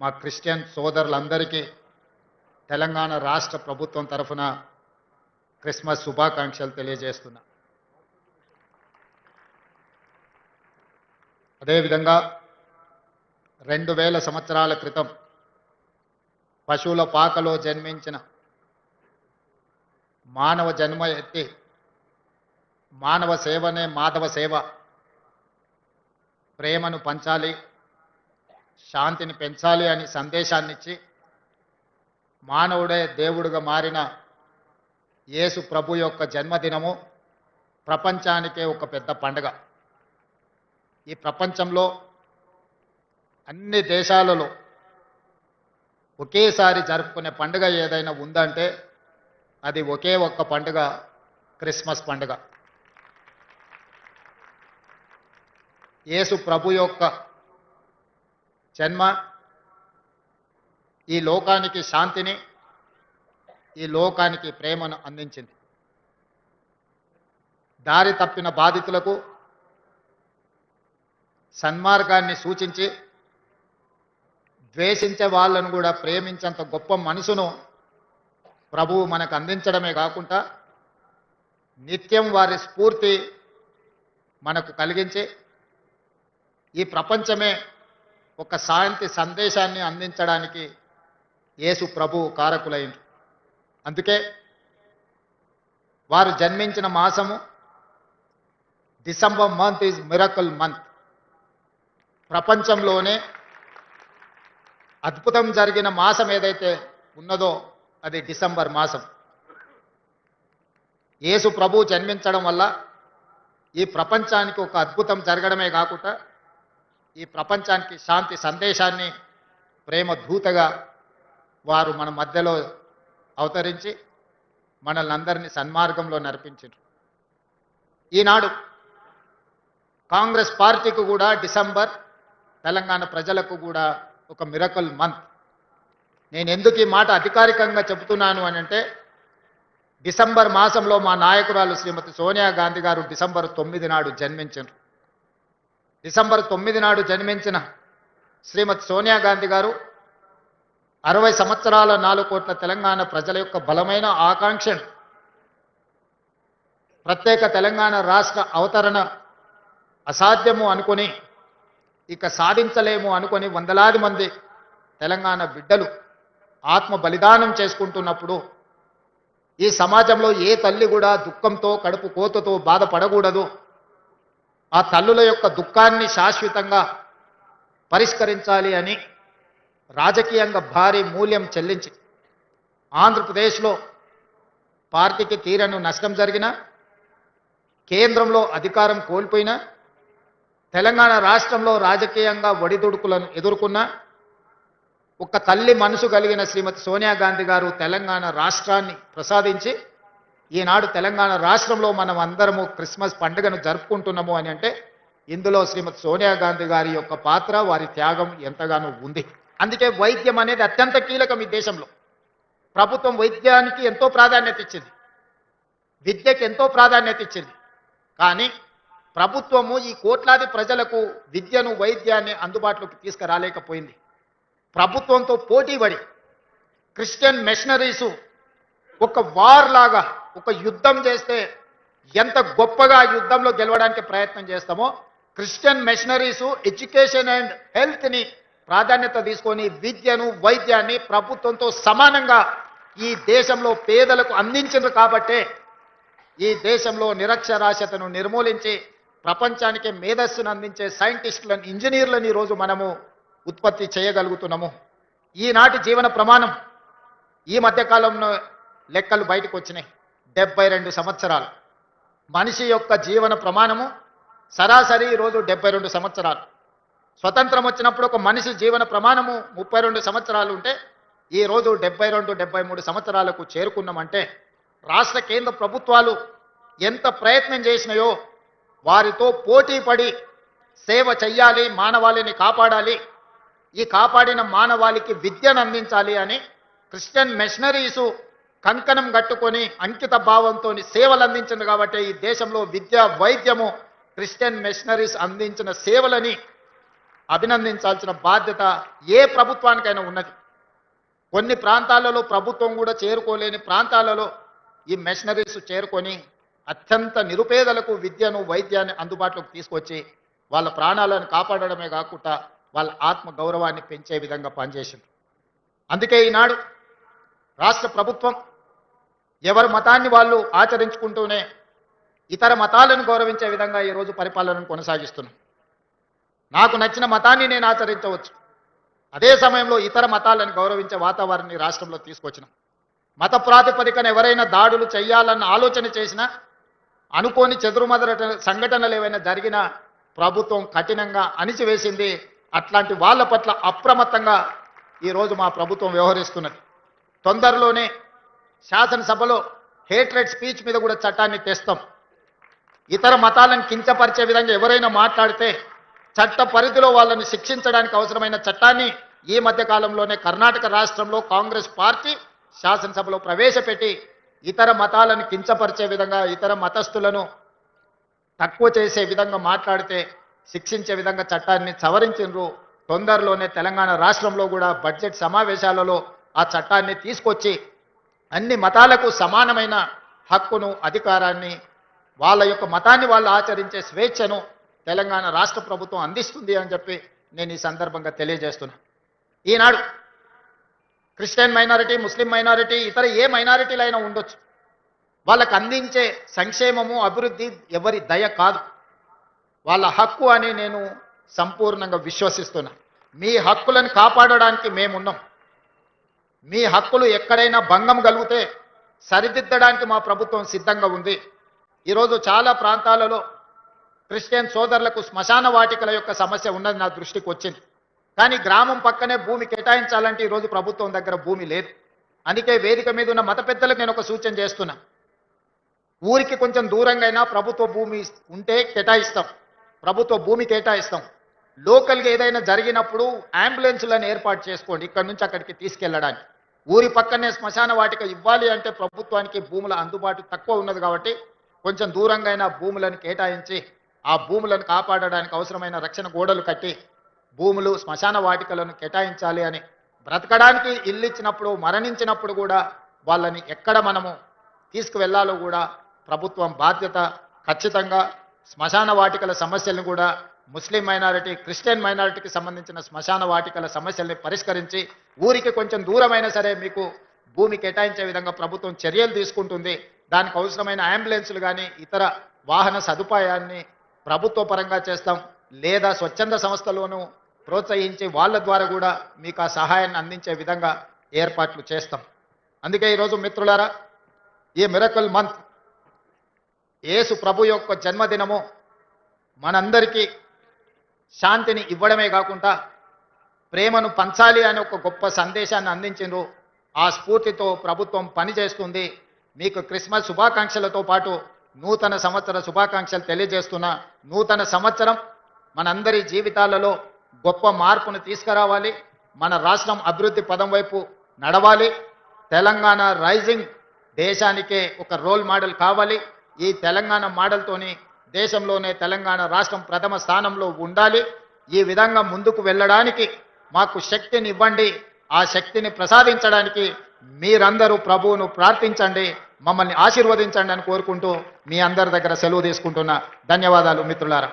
మా క్రిస్టియన్ సోదరులందరికీ తెలంగాణ రాష్ట్ర ప్రభుత్వం తరఫున క్రిస్మస్ శుభాకాంక్షలు తెలియజేస్తున్నా. అదేవిధంగా రెండు వేల సంవత్సరాల క్రితం పశువుల పాకలో జన్మించిన మానవ జన్మ ఎత్తి మానవ సేవనే మాధవ సేవ ప్రేమను పంచాలి. శాంతిని పెంచాలి అని సందేశాన్ని ఇచ్చి మానవుడే దేవుడుగా మారిన యేసు ప్రభు యొక్క జన్మదినము ప్రపంచానికే ఒక పెద్ద పండుగ. ఈ ప్రపంచంలో అన్ని దేశాలలో ఒకేసారి జరుపుకునే పండుగ ఏదైనా ఉందంటే అది ఒకే ఒక్క పండుగ క్రిస్మస్ పండుగ. యేసు ప్రభు యొక్క జన్మ ఈ లోకానికి శాంతిని ఈ లోకానికి ప్రేమను అందించింది. దారి తప్పిన బాధితులకు సన్మార్గాన్ని సూచించి ద్వేషించే వాళ్ళను కూడా ప్రేమించేంత గొప్ప మనసును ప్రభువు మనకు అందించడమే కాకుండా నిత్యం వారి స్ఫూర్తి మనకు కలిగించి ఈ ప్రపంచమే ఒక శాంతి సందేశాన్ని అందించడానికి యేసు ప్రభు కారకులైంది అందుకే వారు జన్మించిన మాసము December month is miracle month. ప్రపంచంలోనే అద్భుతం జరిగిన మాసం ఏదైతే ఉన్నదో అది డిసెంబర్ మాసం. యేసు ప్రభు జన్మించడం వల్ల ఈ ప్రపంచానికి ఒక అద్భుతం జరగడమే కాకుండా ఈ ప్రపంచానికి శాంతి సందేశాన్ని ప్రేమ దూతగా వారు మన మధ్యలో అవతరించి మనల్ని అందరినీ సన్మార్గంలో నడిపించారు ఈనాడు కాంగ్రెస్ పార్టీకి కూడా డిసెంబర్ తెలంగాణ ప్రజలకు కూడా ఒక మిరకల్ మంత్. నేను ఎందుకు ఈ మాట అధికారికంగా చెబుతున్నాను అని అంటే డిసెంబర్ మాసంలో మా నాయకురాలు శ్రీమతి సోనియా గాంధీ గారు డిసెంబర్ తొమ్మిది నాడు జన్మించారు డిసెంబర్ తొమ్మిది నాడు జన్మించిన శ్రీమతి సోనియా గాంధీ గారు అరవై సంవత్సరాల నాలుగు కోట్ల తెలంగాణ ప్రజల యొక్క బలమైన ఆకాంక్షను ప్రత్యేక తెలంగాణ రాష్ట్ర అవతరణ అసాధ్యము అనుకొని ఇక సాధించలేము అనుకొని వందలాది మంది తెలంగాణ బిడ్డలు ఆత్మ బలిదానం చేసుకుంటున్నప్పుడు ఈ సమాజంలో ఏ తల్లి కూడా దుఃఖంతో కడుపు కోతతో బాధపడకూడదు. ఆ తల్లుల యొక్క దుఃఖాన్ని శాశ్వతంగా పరిష్కరించాలి అని రాజకీయంగా భారీ మూల్యం చెల్లించి ఆంధ్రప్రదేశ్లో పార్టీకి తీరను నష్టం జరిగిన కేంద్రంలో అధికారం కోల్పోయినా తెలంగాణ రాష్ట్రంలో రాజకీయంగా ఒడిదుడుకులను ఎదుర్కొన్న ఒక తల్లి మనసు కలిగిన శ్రీమతి సోనియా గాంధీ గారు తెలంగాణ రాష్ట్రాన్ని ప్రసాదించి ఈనాడు తెలంగాణ రాష్ట్రంలో మనం అందరము క్రిస్మస్ పండుగను జరుపుకుంటున్నాము అని అంటే ఇందులో శ్రీమతి సోనియా గాంధీ గారి యొక్క పాత్ర వారి త్యాగం ఎంతగానో ఉంది. అందుకే వైద్యం అనేది అత్యంత కీలకం ఈ దేశంలో. ప్రభుత్వం వైద్యానికి ఎంతో ప్రాధాన్యత ఇచ్చింది. విద్యకి ఎంతో ప్రాధాన్యత ఇచ్చింది. కానీ ప్రభుత్వము ఈ కోట్లాది ప్రజలకు విద్యను వైద్యాన్ని అందుబాటులోకి తీసుకురాలేకపోయింది. ప్రభుత్వంతో పోటీపడి క్రిస్టియన్ మిషనరీసు ఒక వార్ లాగా ఒక యుద్ధం చేస్తే ఎంత గొప్పగా యుద్ధంలో గెలవడానికి ప్రయత్నం చేస్తామో క్రిస్టియన్ మిషనరీసు ఎడ్యుకేషన్ అండ్ హెల్త్ని ప్రాధాన్యత తీసుకొని విద్యను వైద్యాన్ని ప్రభుత్వంతో సమానంగా ఈ దేశంలో పేదలకు అందించింది కాబట్టే ఈ దేశంలో నిరక్షరాస్యతను నిర్మూలించి ప్రపంచానికి మేధస్సును అందించే సైంటిస్టులను ఇంజనీర్లను ఈరోజు మనము ఉత్పత్తి చేయగలుగుతున్నాము. ఈనాటి జీవన ప్రమాణం ఈ మధ్యకాలంలో లెక్కలు బయటకు వచ్చినాయి. డెబ్బై రెండు సంవత్సరాలు. మనిషి యొక్క జీవన ప్రమాణము సరాసరి ఈరోజు డెబ్బై రెండు సంవత్సరాలు. స్వతంత్రం వచ్చినప్పుడు ఒక మనిషి జీవన ప్రమాణము ముప్పై రెండు సంవత్సరాలు ఉంటే ఈ రోజు డెబ్బై రెండు డెబ్బై మూడు సంవత్సరాలకు చేరుకున్నామంటే రాష్ట్ర కేంద్ర ప్రభుత్వాలు ఎంత ప్రయత్నం చేసినాయో వారితో పోటీ పడి సేవ చెయ్యాలి మానవాళిని కాపాడాలి ఈ కాపాడిన మానవాళికి విద్యను అందించాలి అని క్రిస్టియన్ మిషనరీసు కంకణం కట్టుకొని అంకిత భావంతో సేవలు అందించింది కాబట్టి ఈ దేశంలో విద్య వైద్యము క్రిస్టియన్ మిషనరీస్ అందించిన సేవలని అభినందించాల్సిన బాధ్యత ఏ ప్రభుత్వానికైనా ఉన్నది. కొన్ని ప్రాంతాలలో ప్రభుత్వం కూడా చేరుకోలేని ప్రాంతాలలో ఈ మెషనరీస్ చేరుకొని అత్యంత నిరుపేదలకు విద్యను వైద్యాన్ని అందుబాటులోకి తీసుకొచ్చి వాళ్ళ ప్రాణాలను కాపాడడమే కాకుండా వాళ్ళ ఆత్మ గౌరవాన్ని పెంచే విధంగా పనిచేసింది. అందుకే ఈనాడు రాష్ట్ర ప్రభుత్వం ఎవరి మతాన్ని వాళ్ళు ఆచరించుకుంటూనే ఇతర మతాలను గౌరవించే విధంగా ఈరోజు పరిపాలనను కొనసాగిస్తున్నాం. నాకు నచ్చిన మతాన్ని నేను ఆచరించవచ్చు. అదే సమయంలో ఇతర మతాలను గౌరవించే వాతావరణాన్ని రాష్ట్రంలో తీసుకొచ్చినాం. మత ప్రాతిపదికన ఎవరైనా దాడులు చేయాలన్న ఆలోచన చేసినా అనుకోని చెదురుమదరట సంఘటనలు ఏవైనా జరిగినా ప్రభుత్వం కఠినంగా అణిచివేసింది. అట్లాంటి వాళ్ళ పట్ల అప్రమత్తంగా ఈరోజు మా ప్రభుత్వం వ్యవహరిస్తున్నది. తొందరలోనే శాసనసభలో హేట్రెడ్ స్పీచ్ మీద కూడా చట్టాన్ని తెస్తాం. ఇతర మతాలను కించపరిచే విధంగా ఎవరైనా మాట్లాడితే చట్ట పరిధిలో వాళ్ళని శిక్షించడానికి అవసరమైన చట్టాన్ని ఈ మధ్య కాలంలోనే కర్ణాటక రాష్ట్రంలో కాంగ్రెస్ పార్టీ శాసనసభలో ప్రవేశపెట్టి ఇతర మతాలను కించపరిచే విధంగా ఇతర మతస్థులను తక్కువ చేసే విధంగా మాట్లాడితే శిక్షించే విధంగా చట్టాన్ని సవరించిండ్రు తొందరలోనే తెలంగాణ రాష్ట్రంలో కూడా బడ్జెట్ సమావేశాలలో ఆ చట్టాన్ని తీసుకొచ్చి అన్ని మతాలకు సమానమైన హక్కును అధికారాన్ని వాళ్ళ యొక్క మతాన్ని వాళ్ళు ఆచరించే స్వేచ్ఛను తెలంగాణ రాష్ట్ర ప్రభుత్వం అందిస్తుంది అని చెప్పి నేను ఈ సందర్భంగా తెలియజేస్తున్నా. ఈనాడు క్రిస్టియన్ మైనారిటీ ముస్లిం మైనారిటీ ఇతర ఏ మైనారిటీలైనా ఉండొచ్చు. వాళ్ళకు అందించే సంక్షేమము అభివృద్ధి ఎవరి దయ కాదు. వాళ్ళ హక్కు అని నేను సంపూర్ణంగా విశ్వసిస్తున్నా. మీ హక్కులను కాపాడడానికి మేమున్నాం. మీ హక్కులు ఎక్కడైనా భంగం కలిగితే సరిదిద్దడానికి మా ప్రభుత్వం సిద్ధంగా ఉంది. ఈరోజు చాలా ప్రాంతాలలో క్రిస్టియన్ సోదరులకు శ్మశాన వాటికల యొక్క సమస్య ఉన్నది నా దృష్టికి వచ్చింది. కానీ గ్రామం పక్కనే భూమి కేటాయించాలంటే ఈరోజు ప్రభుత్వం దగ్గర భూమి లేదు. అందుకే వేదిక మీద ఉన్న మత పెద్దలకు నేను ఒక సూచన చేస్తున్నా. ఊరికి కొంచెం దూరంగా అయినా ప్రభుత్వ భూమి ఉంటే కేటాయిస్తాం. ప్రభుత్వ భూమి కేటాయిస్తాం. లోకల్గా ఏదైనా జరిగినప్పుడు అంబులెన్సులను ఏర్పాటు చేసుకోండి ఇక్కడ నుంచి అక్కడికి తీసుకెళ్ళడానికి. ఊరి పక్కనే శ్మశాన వాటిక ఇవ్వాలి అంటే ప్రభుత్వానికి భూముల అందుబాటు తక్కువ ఉన్నది కాబట్టి కొంచెం దూరంగా అయినా భూములను కేటాయించి ఆ భూములను కాపాడడానికి అవసరమైన రక్షణ గోడలు కట్టి భూములు శ్మశాన వాటికలను కేటాయించాలి అని బ్రతకడానికి ఇల్లు ఇచ్చినప్పుడు మరణించినప్పుడు కూడా వాళ్ళని ఎక్కడ మనము తీసుకువెళ్ళాలో కూడా ప్రభుత్వం బాధ్యత ఖచ్చితంగా శ్మశాన వాటికల సమస్యలను కూడా ముస్లిం మైనారిటీ క్రిస్టియన్ మైనారిటీకి సంబంధించిన శ్మశాన వాటికల సమస్యల్ని పరిష్కరించి ఊరికి కొంచెం దూరమైనా సరే మీకు భూమి కేటాయించే విధంగా ప్రభుత్వం చర్యలు తీసుకుంటుంది. దానికి అవసరమైన అంబులెన్సులు కానీ ఇతర వాహన సదుపాయాన్ని ప్రభుత్వ పరంగా చేస్తాం. లేదా స్వచ్ఛంద సంస్థలోనూ ప్రోత్సహించి వాళ్ళ ద్వారా కూడా మీకు ఆ సహాయాన్ని అందించే విధంగా ఏర్పాట్లు చేస్తాం. అందుకే ఈరోజు మిత్రులారా ఈ మిరకల్ మంత్ యేసు ప్రభు యొక్క జన్మదినము మనందరికీ శాంతిని ఇవ్వడమే కాకుండా ప్రేమను పంచాలి అనే ఒక గొప్ప సందేశాన్ని అందించిండ్రు. ఆ స్ఫూర్తితో ప్రభుత్వం పనిచేస్తుంది. మీకు క్రిస్మస్ శుభాకాంక్షలతో పాటు నూతన సంవత్సర శుభాకాంక్షలు తెలియజేస్తున్నా నూతన సంవత్సరం మనందరి జీవితాలలో గొప్ప మార్పును తీసుకురావాలి. మన రాష్ట్రం అభివృద్ధి పదం వైపు నడవాలి. తెలంగాణ రైజింగ్ దేశానికే ఒక రోల్ మోడల్ కావాలి. ఈ తెలంగాణ మోడల్తోని దేశంలోనే తెలంగాణ రాష్ట్రం ప్రథమ స్థానంలో ఉండాలి. ఈ విధంగా ముందుకు వెళ్ళడానికి మాకు శక్తిని ఇవ్వండి. ఆ శక్తిని ప్రసాదించడానికి మీరందరూ ప్రభువును ప్రార్థించండి. మమ్మల్ని ఆశీర్వదించండి అని కోరుకుంటూ మీ అందరి దగ్గర సెలవు తీసుకుంటున్నా. ధన్యవాదాలు మిత్రులారా.